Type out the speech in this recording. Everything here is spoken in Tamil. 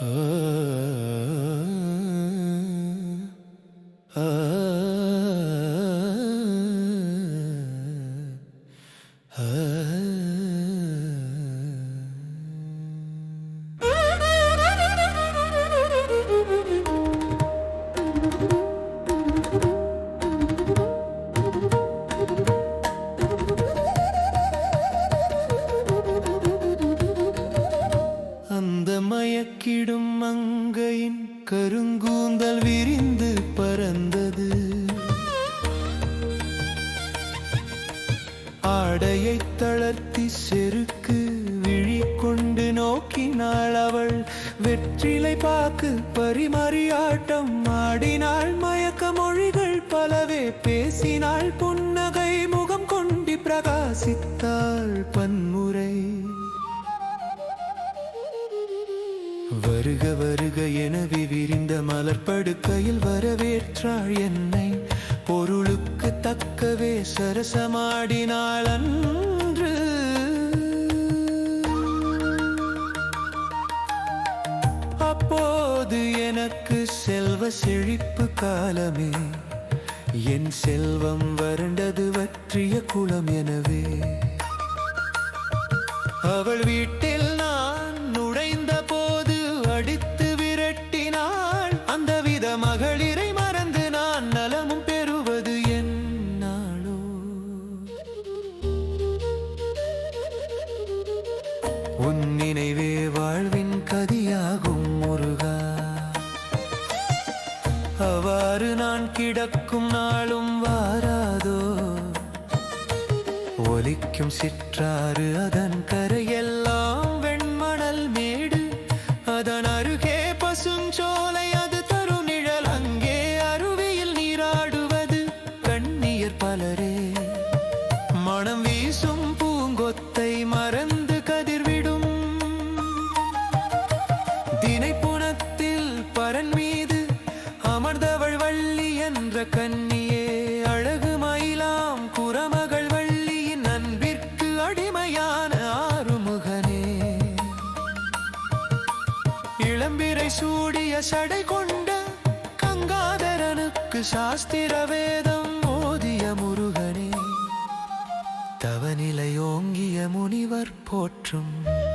Oh. மயக்கிடும் மங்கையின் கருங்கூந்தல் விரிந்து பறந்தது. ஆடையை தளர்த்தி செருக்கு விழி கொண்டு நோக்கினாள் அவள். வெற்றிலை பாக்கு பரிமறியாட்டம் ஆடினாள். மயக்க மொழிகள் பலவே பேசினாள். புன்னகை முகம் கொண்டி பிரகாசித்தாள் பன்முறை. வருக வருக என விரிந்த மலர்படுக்கையில் வரவேற்றாள் என்னை. பொருளுக்கு தக்கவே சரசமாடினாள் அன்று. அப்போது எனக்கு செல்வ செழிப்பு காலமே. என் செல்வம் வறண்டது வற்றிய குளம் எனவே. அவள் வீட்டில் உன் நினைவே வாழ்வின் கதியாகும் முருகா. அவ்வாறு நான் கிடக்கும் நாளும் வாராதோ. ஒலிக்கும் சிற்றாறு அதன் கரையெல்லாம் வெண்மணல் மேடு. அதன் அருகே பசுஞ்சோலை அது தரும் நிழல் அங்கே அருவியில் நீராடுவது கண்ணியர் பலரே. வள்ளி என்ற கன்னியே அழகு மயிலாம் குரமகள் வள்ளியின் அன்பிற்கு அடிமையான ஆறுமுகனே. இளம்பிரை சூடிய சடை கொண்ட கங்காதரனுக்கு சாஸ்திர வேதம் ஓதிய முருகனே. தவநிலை ஓங்கிய முனிவர் போற்றும்